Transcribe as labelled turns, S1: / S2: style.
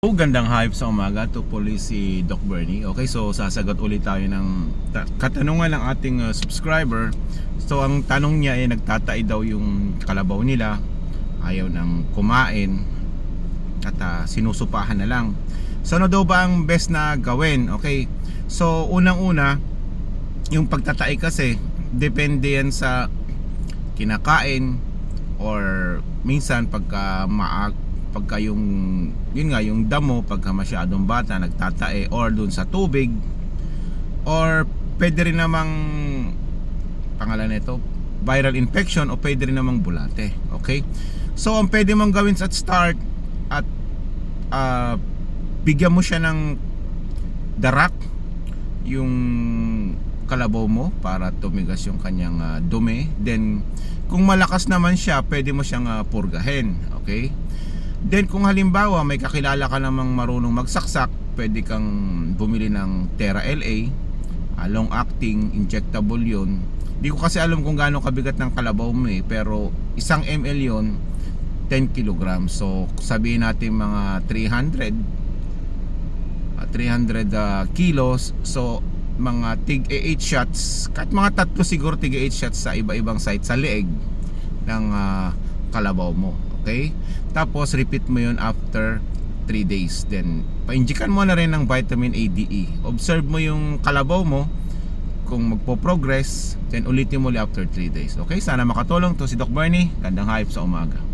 S1: Oh, gandang hype sa umaga to police Doc Bernie. Okay, so sasagot ulit tayo ng ta- katanungan ng ating uh, subscriber. So ang tanong niya ay nagtatay daw yung kalabaw nila. Ayaw nang kumain at uh, sinusupahan na lang. So ano daw ba ang best na gawin? Okay. So unang-una yung pagtatay kasi depende yan sa kinakain or minsan pagka maag pagka yung yun nga yung damo pagka masyadong bata nagtatae or dun sa tubig. Or pwede rin namang pangalan nito viral infection o pwede rin namang bulate okay? So ang pwede mong gawin at start at ah, bigyan mo siya ng darak yung kalabaw mo para tumigas yung kanyang ah, dumi. Then kung malakas naman siya pwede mo siyang ah, purgahin okay Then kung halimbawa may kakilala ka namang marunong magsaksak, pwede kang bumili ng Terra LA, ah, long acting, injectable yun. Di ko kasi alam kung gaano kabigat ng kalabaw mo eh, pero isang ml yun, 10 kg. So sabihin natin mga 300, ah, 300 ah, kilos. So mga tig 8 shots, kahit mga tatlo siguro tig 8 shots sa iba-ibang site sa leeg ng ah, kalabaw mo. Okay? Tapos repeat mo yun after 3 days. Then painjikan mo na rin ng vitamin A, D, E. Observe mo yung kalabaw mo kung magpo-progress, then ulitin mo ulit after 3 days. Okay? Sana makatulong to si Doc Bernie. Gandang hype sa umaga.